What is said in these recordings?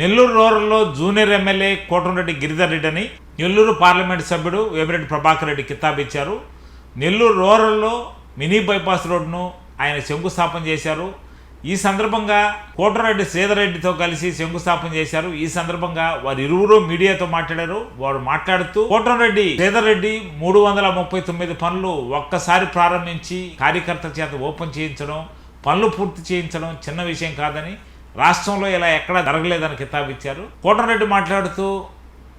నెల్లూరు రూరల్లో junior MLA Kotamreddy Giridhar Reddy అని Nellore parliament సభ్యుడు వేమిరెడ్డి ప్రభాకర్ రెడ్డి కితాబిచ్చారు. నెల్లూరు రూరల్లో మినీ బైపాస్ రోడ్ను ఆయన శంకుస్థాపన చేశారు. ఈ సందర్భంగా కోటరెడ్డి శ్రీధర్ రెడ్డితో కలిసి శంకుస్థాపన చేశారు. ఈ సందర్భంగా వారు ఇరువురు మీడియాతో మాట్లాడారు. వారు మాట్లాడుతూ కోటరెడ్డి శ్రీధర్ రెడ్డి మూడు వందల ముప్పై తొమ్మిది పనులు ఒక్కసారి ప్రారంభించి కార్యకర్త చేత ఓపెన్ చేయించడం పనులు పూర్తి చేయించడం చిన్న విషయం కాదని రాష్ట్రంలో ఇలా ఎక్కడా జరగలేదని కితాబు ఇచ్చారు. కోటరెడ్డి మాట్లాడుతూ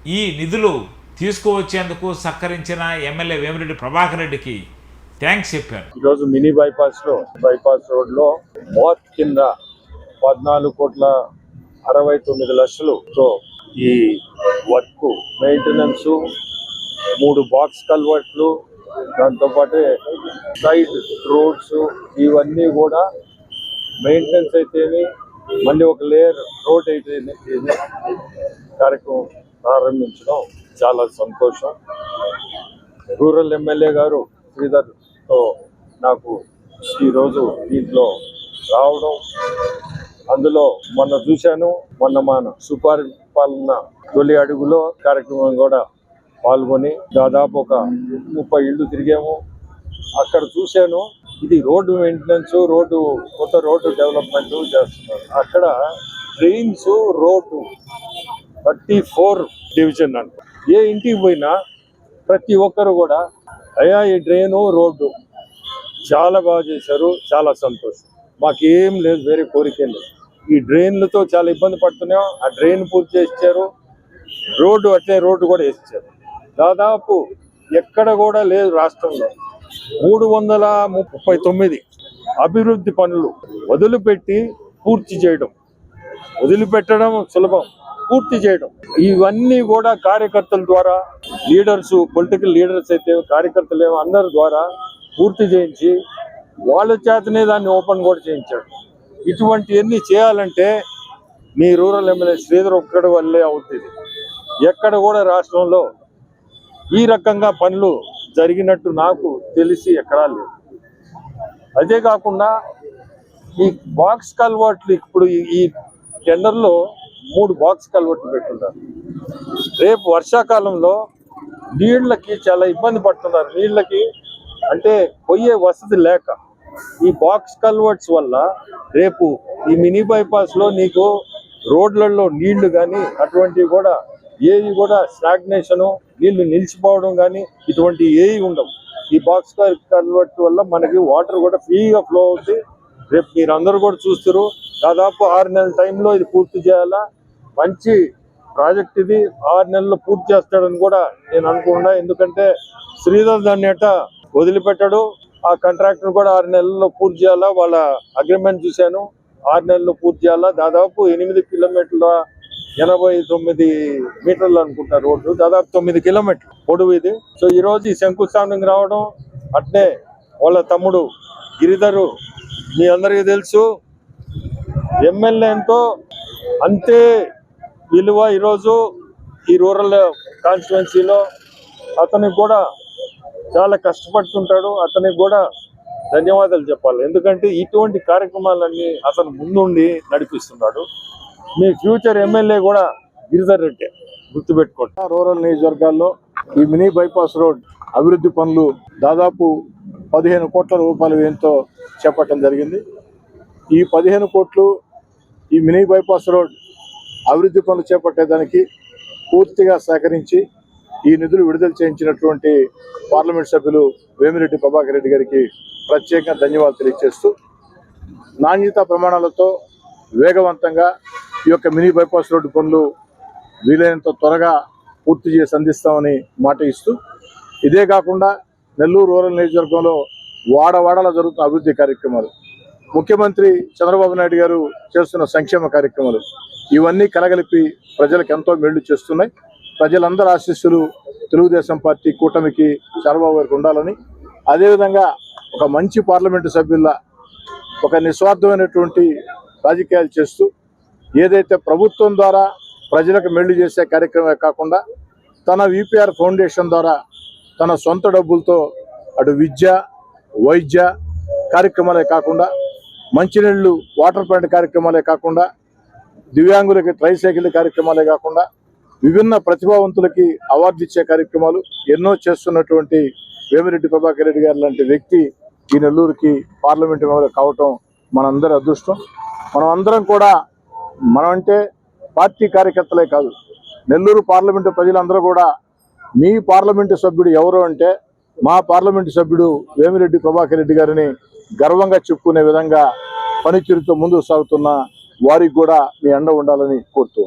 ఈ నిధులు తీసుకువచ్చేందుకు సహకరించిన ఎమ్మెల్యే వేమిరెడ్డి ప్రభాకర్ రెడ్డికి థ్యాంక్స్ చెప్పారు ఈరోజు మినీ బైపాస్లో బైపాస్ రోడ్లో మోత్ కింద పద్నాలుగు కోట్ల అరవై తొమ్మిది లక్షలుతో ఈ వర్క్ మెయింటెనెన్స్ మూడు బాక్స్ కల్వర్ట్లు దాంతోపాటే సైడ్ రోడ్స్ ఇవన్నీ కూడా మెయింటెనెన్స్ అయితేనే మళ్ళీ ఒక లేయర్ రోడ్ అయితే కార్యక్రమం ప్రారంభించడం చాలా సంతోషం. రూరల్ ఎమ్మెల్యే గారు శ్రీధర్తో నాకు ఈరోజు దీంట్లో రావడం. అందులో మొన్న చూశాను మొన్న మన సుపరిపాలన తొలి అడుగులో కార్యక్రమం కూడా పాల్గొని దాదాపు ఒక ముప్పై ఇళ్ళు తిరిగాము. అక్కడ చూశాను ఇది రోడ్డు మెయింటెనెన్స్ రోడ్డు కొత్త రోడ్డు డెవలప్మెంట్ చేస్తున్నారు. అక్కడ trains road thirty four division అంట. ఏ ఇంటికి పోయినా ప్రతి ఒక్కరు కూడా అయ్యా ఈ డ్రైను రోడ్డు చాలా బాగా చేశారు చాలా సంతోషం. మాకేం లేదు వేరే కోరిక లేదు. ఈ డ్రైన్లతో చాలా ఇబ్బంది పడుతున్నాం ఆ డ్రైన్ పూర్తి చేశారు రోడ్డు అట్లే రోడ్డు కూడా వేసారు దాదాపు ఎక్కడ కూడా లేదు రాష్ట్రంలో. మూడు వందల ముప్పై తొమ్మిది అభివృద్ధి పనులు వదిలిపెట్టి పూర్తి చేయడం. వదిలిపెట్టడం సులభం పూర్తి చేయడం. ఇవన్నీ కూడా కార్యకర్తల ద్వారా లీడర్స్ పొలిటికల్ లీడర్స్ అయితే కార్యకర్తలు ఏమో అందరి ద్వారా పూర్తి చేయించి వాళ్ళ చేతనే దాన్ని ఓపెన్ కూడా చేయించాడు. ఇటువంటివన్నీ చేయాలంటే మీ రూరల్ ఎమ్మెల్యే శ్రీధర్ ఒక్కడి వల్లే అవుతుంది ఎక్కడ కూడా రాష్ట్రంలో ఈ రకంగా పనులు జరిగినట్టు నాకు తెలిసి ఎక్కడా లేదు. అదే కాకుండా ఈ బాక్స్ కల్వర్ట్లు ఇప్పుడు ఈ- టెండర్లో మూడు బాక్స్ కల్వర్ట్లు పెట్టున్నారు రేపు వర్షాకాలంలో నీళ్ళకి చాలా ఇబ్బంది పడుతున్నారు. నీళ్ళకి అంటే పోయే వసతి లేక ఈ బాక్స్ కల్వర్ట్స్ వల్ల రేపు ఈ మినీ బైపాస్లో నీకు రోడ్లలో నీళ్ళు కానీ అటువంటివి కూడా ఏవి కూడా స్టాగ్నేషను నీళ్ళు నిలిచిపోవడం కానీ ఇటువంటి ఏవి ఉండవు. ఈ బాక్స్ కల్వర్ట్ వల్ల మనకి వాటర్ కూడా ఫ్రీగా ఫ్లో అవుతుంది రేపు మీరు అందరూ కూడా చూస్తారు. దాదాపు ఆరు నెలల టైంలో ఇది పూర్తి చేయాలా? మంచి ప్రాజెక్ట్ ఇది. ఆరు నెలల్లో పూర్తి చేస్తాడని కూడా నేను అనుకున్నా ఎందుకంటే శ్రీధర్ దాన్ని అట్ట వదిలిపెట్టాడు. ఆ కాంట్రాక్టర్ కూడా ఆరు నెలల్లో పూర్తి చేయాలా? వాళ్ళ అగ్రిమెంట్ చూశాను. ఆరు నెలల్లో పూర్తి చేయాలా? దాదాపు ఎనిమిది కిలోమీటర్ల ఎనభై తొమ్మిది మీటర్లు అనుకుంటా రోడ్డు దాదాపు తొమ్మిది కిలోమీటర్లు పొడవు ఇది. సో ఈ రోజు ఈ శంకుస్థాపనకి రావడం అట్నే వాళ్ళ తమ్ముడు గిరిధరు మీ అందరికీ తెలుసు. ఎమ్మెల్యేతో అంతే విలువ ఈరోజు ఈ రూరల్ కాన్స్టిట్యున్సీలో అతనికి కూడా చాలా కష్టపడుతుంటాడు. అతనికి కూడా ధన్యవాదాలు చెప్పాలి. ఎందుకంటే ఇటువంటి కార్యక్రమాలన్నీ అతను ముందుండి నడిపిస్తున్నాడు. మీ ఫ్యూచర్ ఎమ్మెల్యే కూడా గిరిధర్ రెడ్డి గుర్తుపెట్టుకోండి. రూరల్ నియోజకవర్గాల్లో ఈ మినీ బైపాస్ రోడ్ అభివృద్ధి పనులు దాదాపు పదిహేను కోట్ల రూపాయల వ్యయంతో చేపట్టడం జరిగింది. ఈ పదిహేను కోట్లు ఈ మినీ బైపాస్ రోడ్ అభివృద్ధి పనులు చేపట్టేదానికి పూర్తిగా సహకరించి ఈ నిధులు విడుదల చేయించినటువంటి పార్లమెంట్ సభ్యులు వేమిరెడ్డి ప్రభాకర్ రెడ్డి గారికి ప్రత్యేకంగా ధన్యవాదాలు తెలియజేస్తూ నాణ్యత ప్రమాణాలతో వేగవంతంగా ఈ యొక్క మినీ బైపాస్ రోడ్డు పనులు వీలైనంత త్వరగా పూర్తి చేసి అందిస్తామని మాట ఇస్తూ ఇదే కాకుండా నెల్లూరు రూరల్ నియోజకవర్గంలో వాడవాడలా జరుగుతున్న అభివృద్ధి కార్యక్రమాలు ముఖ్యమంత్రి చంద్రబాబు నాయుడు గారు చేస్తున్న సంక్షేమ కార్యక్రమాలు ఇవన్నీ కలగలిపి ప్రజలకు ఎంతో మేళ్ళు చేస్తున్నాయి. ప్రజలందరి ఆశీస్సులు తెలుగుదేశం పార్టీ కూటమికి చంద్రబాబు గారికి ఉండాలని అదేవిధంగా ఒక మంచి పార్లమెంటు సభ్యుల ఒక నిస్వార్థమైనటువంటి రాజకీయాలు చేస్తూ ఏదైతే ప్రభుత్వం ద్వారా ప్రజలకు మెళ్ళు చేసే కార్యక్రమమే కాకుండా తన విపిఆర్ ఫౌండేషన్ ద్వారా తన సొంత డబ్బులతో అటు విద్య వైద్య కార్యక్రమాలే కాకుండా మంచినీళ్ళు వాటర్ ప్లాంట్ కార్యక్రమాలే కాకుండా దివ్యాంగులకి ట్రైసైకిల్ కార్యక్రమాలే కాకుండా విభిన్న ప్రతిభావంతులకి అవార్డు ఇచ్చే కార్యక్రమాలు ఎన్నో చేస్తున్నటువంటి వేమిరెడ్డి ప్రభాకర్ రెడ్డి గారు లాంటి వ్యక్తి ఈ నెల్లూరుకి పార్లమెంటు మెంబర్ కావటం మనందరి అదృష్టం. మనం అందరం కూడా మనం అంటే పార్టీ కార్యకర్తలే కాదు. నెల్లూరు పార్లమెంటు ప్రజలందరూ కూడా మీ పార్లమెంటు సభ్యుడు ఎవరు అంటే మా పార్లమెంటు సభ్యుడు వేమిరెడ్డి ప్రభాకర్ రెడ్డి గారిని గర్వంగా చెప్పుకునే విధంగా పనితీరుతో ముందుకు సాగుతున్న వారికి కూడా మీ అండ ఉండాలని కోరుతూ